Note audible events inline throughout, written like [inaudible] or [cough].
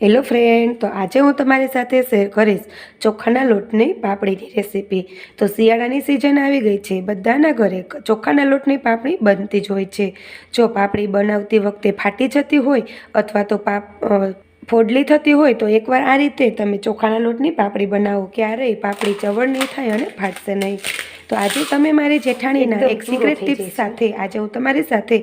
Hello friend તો આજે હું તમારી સાથે શેર કરીશ ચોખાના લોટની પાપડીની રેસીપી તો શિયાળાની સિઝન આવી ગઈ છે. બધાના ઘરે ચોખાના લોટની પાપડી બનતી જ હોય છે. જો પાપડી બનાવતી વખતે ફાટી જતી હોય અથવા તો પાપ ફોડલી થતી હોય તો એકવાર આ રીતે તમે ચોખાના લોટની પાપડી બનાવો. ક્યારેય પાપડી ચવડ નહીં થાય અને ફાટશે નહીં. તો આજે તમે મારી જેઠાણીના એક સિક્રેટ ટિપ્સ સાથે આજે હું તમારી સાથે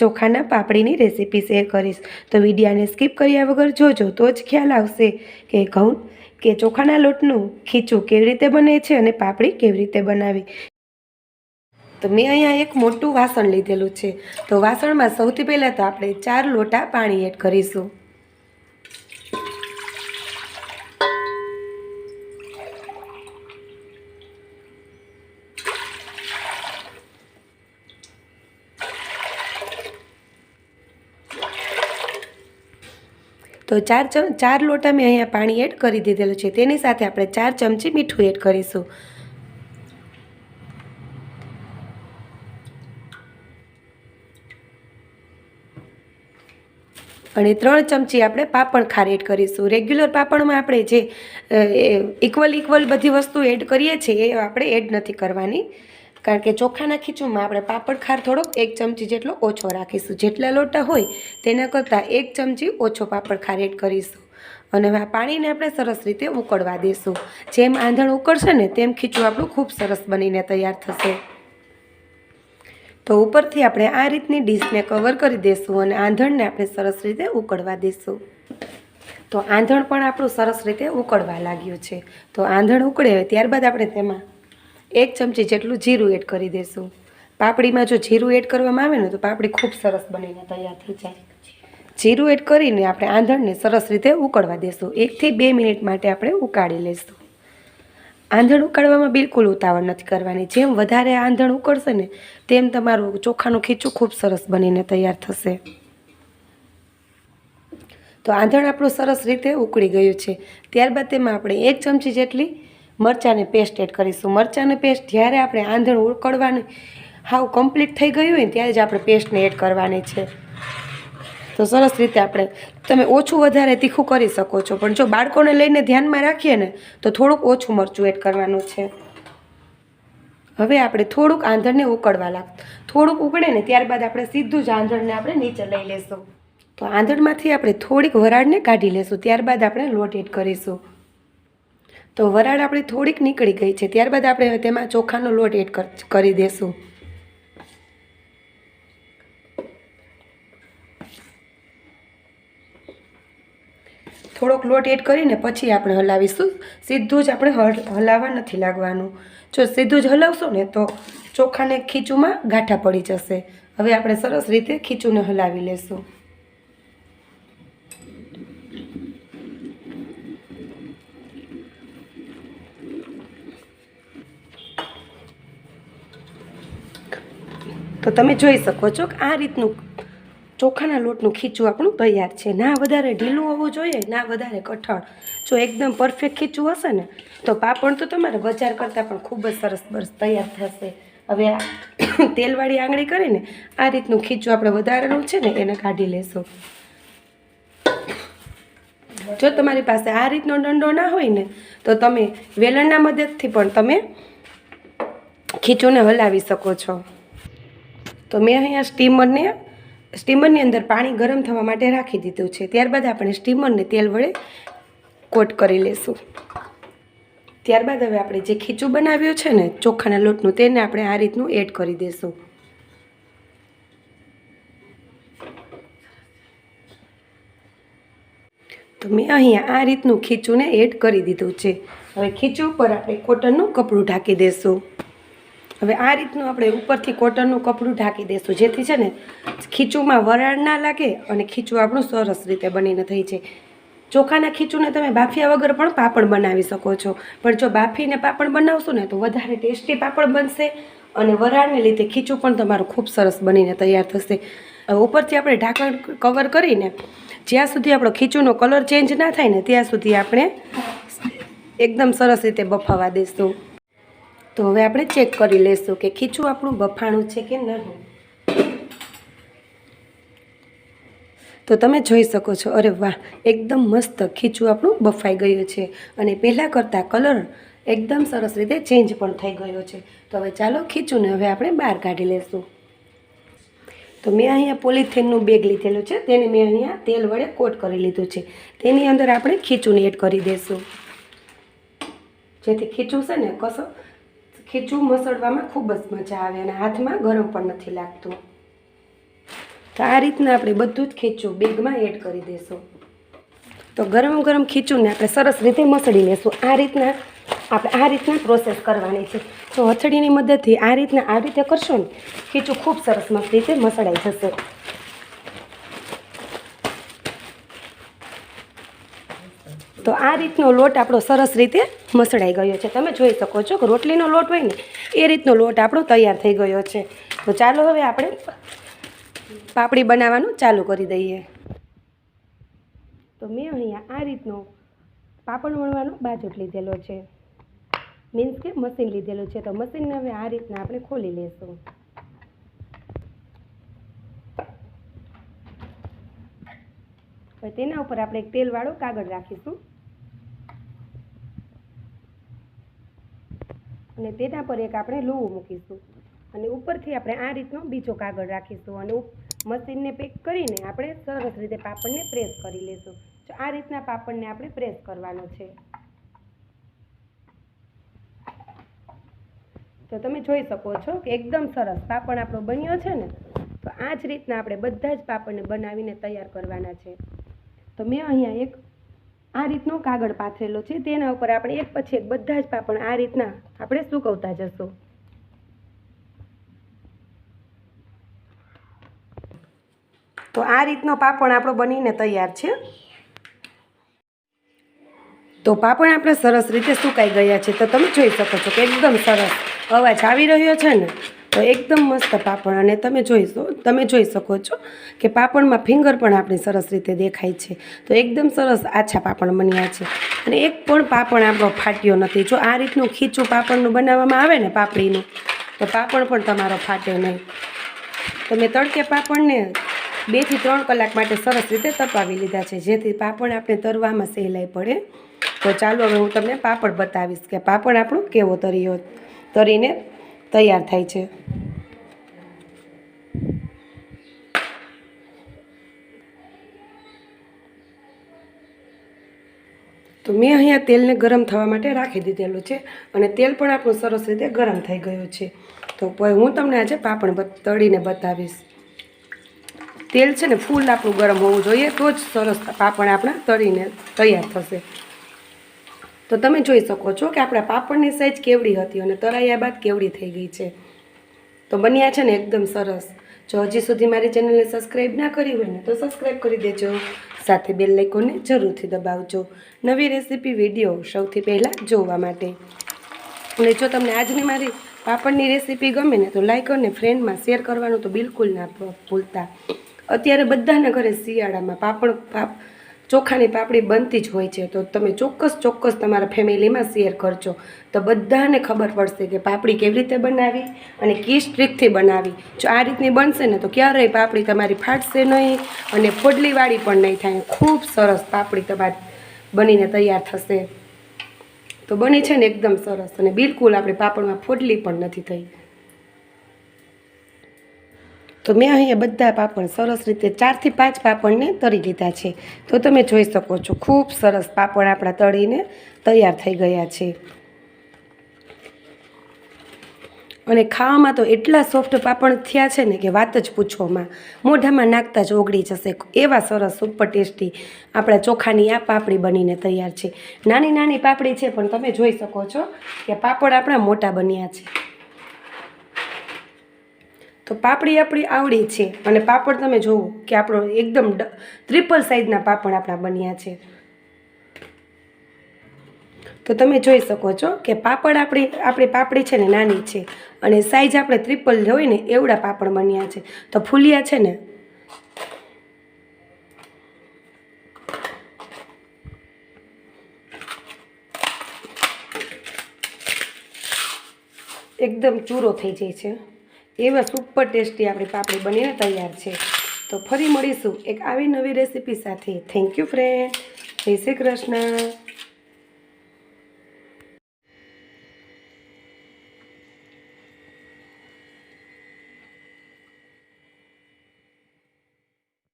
ચોખાના પાપડીની રેસીપી શેર કરીશ. તો વિડીયાને સ્કીપ કર્યા વગર જોજો તો જ ખ્યાલ આવશે કે ઘઉં કે ચોખાના લોટનું ખીચું કેવી રીતે બને છે અને પાપડી કેવી રીતે બનાવી. તો મેં અહીંયા એક મોટું વાસણ લીધેલું છે. તો વાસણમાં સૌથી પહેલાં તો આપણે ચાર લોટા પાણી એડ કરીશું. તો ચાર ચમ, ચાર લોટા મેં અહીંયા પાણી એડ કરી દીધેલું છે. તેની સાથે આપણે ચાર ચમચી મીઠું એડ કરીશું. અને ત્રણ ચમચી આપણે પાપણ ખાર એડ કરીશું. રેગ્યુલર પાપડમાં આપણે જે ઇક્વલ ઇક્વલ બધી વસ્તુ એડ કરીએ છીએ, એ આપણે એડ નથી કરવાની. કારણ કે ચોખાના ખીચુમાં આપણે પાપડ ખાર થોડોક એક ચમચી જેટલો ઓછો રાખીશું. જેટલા લોટા હોય તેના કરતાં એક ચમચી ઓછો પાપડ ખાર એડ કરીશું. અને આ પાણીને આપણે સરસ રીતે ઉકળવા દઈશું જેમ આંધણ ઉકળશે ને તેમ ખીચું આપણું ખૂબ સરસ બનીને તૈયાર થશે. તો ઉપરથી આપણે આ રીતની ડીશને કવર કરી દઈશું અને આંધણને આપણે સરસ રીતે ઉકળવા દઈશું તો આંધણ પણ આપણું સરસ રીતે ઉકળવા લાગ્યું છે. તો આંધણ ઉકળે ત્યારબાદ આપણે તેમાં એક ચમચી જેટલું જીરું એડ કરી દઈશું પાપડીમાં જો જીરું એડ કરવામાં આવે ને, તો પાપડી ખૂબ સરસ બનીને તૈયાર થઈ જાય. જીરું એડ કરીને આપણે આંધણને સરસ રીતે ઉકળવા દઈશું એકથી બે મિનિટ માટે આપણે ઉકાળી લઈશું આંધણ ઉકાળવામાં બિલકુલ ઉતાવળ નથી કરવાની. જેમ વધારે આંધણ ઉકળશે ને, તેમ તમારું ચોખાનું ખીચું ખૂબ સરસ બનીને તૈયાર થશે. તો આંધણ આપણું સરસ રીતે ઉકળી ગયું છે. ત્યારબાદ તેમાં આપણે એક ચમચી જેટલી મરચાંની પેસ્ટ એડ કરીશું. મરચાંની પેસ્ટ જ્યારે આપણે આંધણ ઉકળવાની હાવ કમ્પ્લીટ થઈ ગયું હોય ત્યારે જ આપણે પેસ્ટને એડ કરવાની છે. તો સરસ રીતે આપણે, તમે ઓછું વધારે તીખું કરી શકો છો. પણ જો બાળકોને લઈને ધ્યાનમાં રાખીએ ને, તો થોડુંક ઓછું મરચું એડ કરવાનું છે. હવે આપણે થોડુંક આંધણને ઉકળવા લાગ, થોડુંક ઉકળે ને ત્યારબાદ આપણે સીધું જ આંધણને આપણે નીચે લઈ લેશું. તો આંધણમાંથી આપણે થોડીક વરાળને કાઢી લેશું. ત્યારબાદ આપણે લોટ એડ કરીશું. તો વરાળ આપણી થોડીક નીકળી ગઈ છે. ત્યારબાદ આપણે તેમાં ચોખાનો લોટ એડ કર- દેશું. થોડોક લોટ એડ કરીને પછી આપણે હલાવીશું. સીધું જ આપણે હલ- હલાવવા નથી લાગવાનું. જો સીધું જ હલાવશો ને તો ચોખાને ખીચુમાં ગાંઠા પડી જશે. હવે આપણે સરસ રીતે ખીચુને હલાવી લેશું. તમે જોઈ શકો છો કે આ રીતનું ચોખાના લોટનું ખીચું આપણું તૈયાર છે. ના વધારે ઢીલું હોવું જોઈએ, ના વધારે કઠણ. જો એકદમ પરફેક્ટ ખીચું હશે ને, તો પાપડ તો તમારે બજાર કરતાં પણ ખૂબ જ સરસ બરસ તૈયાર થશે. હવે આ [coughs] તેલવાળી આંગળી કરીને આ રીતનું ખીચું આપણે વધારેલું છે ને, એને કાઢી લેશું. જો તમારી પાસે આ રીતનો દંડો ના હોય ને, તો તમે વેલણના મદદથી પણ તમે ખીચુંને હલાવી શકો છો. તો મેં અહીંયા સ્ટીમરને, સ્ટીમરની અંદર પાણી ગરમ થવા માટે રાખી દીધું છે. ત્યારબાદ આપણે સ્ટીમરને તેલ વડે કોટ કરી લેશું. ત્યારબાદ હવે આપણે જે ખીચું બનાવ્યું છે ને, ચોખાના લોટનું, તેને આપણે આ રીતનું એડ કરી દઈશું તો મેં અહીંયા આ રીતનું ખીચુંને એડ કરી દીધું છે. હવે ખીચું ઉપર આપણે કોટનનું કપડું ઢાંકી દઈશું હવે આ રીતનું આપણે ઉપરથી કોટનનું કપડું ઢાંકી દઈશું. જેથી છે ને ખીચુંમાં વરાળ ના લાગે અને ખીચું આપણું સરસ રીતે બનીને થઈ છે ચોખાના ખીચુંને તમે બાફિયા વગર પણ પાપડ બનાવી શકો છો. પણ જો બાફીને પાપડ બનાવશો ને તો વધારે ટેસ્ટી પાપડ બનશે અને વરાળને લીધે ખીચું પણ તમારું ખૂબ સરસ બનીને તૈયાર થશે. ઉપરથી આપણે ઢાંકણ કવર કરીને જ્યાં સુધી આપણો ખીચુંનો કલર ચેન્જ ના થાય ને ત્યાં સુધી આપણે એકદમ સરસ રીતે બફાવા દઈશું. તો હવે આપણે ચેક કરી લઈશું કે ખીચું આપણું બફાણું છે કે નહીં. તો તમે જોઈ શકો છો, અરે વાહ, એકદમ મસ્ત ખીચું આપણું બફાઈ ગયું છે. અને પહેલાં કરતાં કલર એકદમ સરસ રીતે ચેન્જ પણ થઈ ગયો છે. તો હવે ચાલો ખીચુંને હવે આપણે બહાર કાઢી લેશું. તો મેં અહીંયા પોલિથીનનું બેગ લીધેલું છે, તેને મેં અહીંયા તેલ વડે કોટ કરી લીધું છે. તેની અંદર આપણે ખીચુંને એડ કરી દઈશું જેથી ખીચું છે ને, કસો ખીચું મસળવામાં ખૂબ જ મજા આવે અને હાથમાં ગરમ પણ નથી લાગતું. તો આ રીતના આપણે બધું જ ખીચું બેગમાં એડ કરી દઈશું તો ગરમ ગરમ ખીચુંને આપણે સરસ રીતે મસળી લેશું. આ રીતના આપણે આ રીતના પ્રોસેસ કરવાની છે. તો હથડીની મદદથી આ રીતના આ રીતે કરશો ને, ખીચું ખૂબ સરસ મસ્ત રીતે મસળાઈ જશે. તો આ રીતનો લોટ આપણો સરસ રીતે મસળાઈ ગયો છે. તમે જોઈ શકો છો કે રોટલીનો લોટ હોય ને, એ રીતનો લોટ આપણો તૈયાર થઈ ગયો છે. તો ચાલો હવે આપણે પાપડી બનાવવાનું ચાલુ કરી દઈએ. તો મેં અહીંયા આ રીતનો પાપડ વણવાનો બાજુટ લીધેલો છે. મીન્સ કે મશીન લીધેલું છે. તો મશીનને હવે આ રીતના આપણે ખોલી હવે તેના ઉપર આપણે એક તેલવાળો કાગળ રાખીશું. અને તેના પર એક આપણે લૂવું મૂકીશું. અને ઉપરથી આપણે આ રીતનો બીજો કાગળ રાખીશું અને મશીનને પેક કરીને આપણે સરસ રીતે પાપડને પ્રેસ કરી લઈશું તો આ રીતના પાપડને આપણે પ્રેસ કરવાનો છે. તો તમે જોઈ શકો છો કે એકદમ સરસ પાપડ આપણો બન્યો છે ને, તો આ જ રીતના આપણે બધા જ પાપડને બનાવીને તૈયાર કરવાના છે. તો મેં અહીંયા એક આ રીતનો કાગળ પાથરેલો છે. તેના ઉપર આપણે એક પછી એક બધા જ પાપડ આ રીતના આપણે સુકવતા જશું. તો આ રીતનો પાપડ આપણો બનીને તૈયાર છે. તો પાપડ આપણે સરસ રીતે સુકાઈ ગયા છે. તો તમે જોઈ શકો છો કે એકદમ સરસ અવાજ આવી રહ્યો છે ને. તો એકદમ મસ્ત પાપડ. અને તમે જોઈ તમે જોઈ શકો છો કે પાપડમાં ફિંગર પણ આપણી સરસ રીતે દેખાય છે. તો એકદમ સરસ આછા પાપડ બન્યા છે. અને એક પણ પાપડ આપણો ફાટ્યો નથી. જો આ રીતનું ખીચું પાપડનું બનાવવામાં આવે ને પાપડીનું, તો પાપડ પણ તમારો ફાટે નહીં. તમે તડકે પાપડને બેથી ત્રણ કલાક માટે સરસ રીતે તપાવી લીધા છે. જેથી પાપડ આપણે તરવામાં સહેલાઈ પડે. તો ચાલો હવે હું તમને પાપડ બતાવીશ કે પાપડ આપણું કેવો તર્યો, તરીને તૈયાર થાય છે. તો મેં અહીંયા તેલને ગરમ થવા માટે રાખી દીધેલું છે અને તેલ પણ આપણું સરસ રીતે ગરમ થઈ ગયું છે. તો પછી હું તમને આજે પાપડ તળીને બતાવીશ. તેલ છે ને ફૂલ આપણું ગરમ હોવું જોઈએ, તો જ સરસ પાપડ આપણા તળીને તૈયાર થશે. તો તમે જોઈ શકો છો કે આપણા પાપડની સાઈઝ કેવડી હતી અને તરાયા બાદ કેવડી થઈ ગઈ છે. તો બન્યા છે ને એકદમ સરસ. જો હજી સુધી મારી ચેનલને સબસ્ક્રાઈબ ના કરી હોય ને તો સબસ્ક્રાઈબ કરી દેજો. સાથે બેલ લાઇકોને જરૂરથી દબાવજો. નવી રેસીપી વીડિયો સૌથી પહેલાં જોવા માટે. અને જો તમને આજની મારી પાપડની રેસીપી ગમે ને તો લાઈક અને ફ્રેન્ડમાં શેર કરવાનું તો બિલકુલ ના ભૂલતા. અત્યારે બધાના ઘરે શિયાળામાં પાપડ, પાપ ચોખાની પાપડી બનતી જ હોય છે, તો તમે ચોક્કસ ચોક્કસ તમારા ફેમિલીમાં શેર કરજો. તો બધાને ખબર પડશે કે પાપડી કેવી રીતે બનાવી અને કી સ્ટ્રીકથી બનાવી. જો આ રીતની બનશે ને તો ક્યારેય પાપડી તમારી ફાટશે નહીં અને ફોડલીવાળી પણ નહીં થાય. ખૂબ સરસ પાપડી તમારી બનીને તૈયાર થશે. તો બની છે ને એકદમ સરસ અને બિલકુલ આપણે પાપડમાં ફોડલી પણ નથી થઈ. તો મેં અહીંયા બધા પાપડ સરસ રીતે ચારથી પાંચ પાપડને તળી લીધા છે. તો તમે જોઈ શકો છો, ખૂબ સરસ પાપડ આપણા તળીને તૈયાર થઈ ગયા છે. અને ખાવામાં તો એટલા સોફ્ટ પાપડ થયા છે ને કે વાત જ પૂછવામાં. મોઢામાં નાખતા જ ઓગળી જશે. એવા સરસ, સુપર ટેસ્ટી આપણા ચોખાની આ પાપડી બનીને તૈયાર છે. નાની નાની પાપડી છે, પણ તમે જોઈ શકો છો કે પાપડ આપણા મોટા બન્યા છે. તો પાપડી આપણી આવડી છે અને પાપડ તમે જોવો કે આપણો એકદમ ટ્રિપલ સાઇઝના પાપડ આપણા બન્યા છે. તો તમે જોઈ શકો છો કે પાપડ આપણી આપણી પાપડી છે ને નાની છે અને સાઈઝ આપણે ટ્રિપલ હોય ને એવડા પાપડ બન્યા છે. તો ફૂલિયા છે ને એકદમ ચૂરો થઈ જાય છે. એવા સુપર ટેસ્ટી આપણી પાપડી બનીને તૈયાર છે. તો ફરી મળીશું એક આવી નવી રેસીપી સાથે. થેન્ક યુ ફ્રેન્ડ જય શ્રી કૃષ્ણ.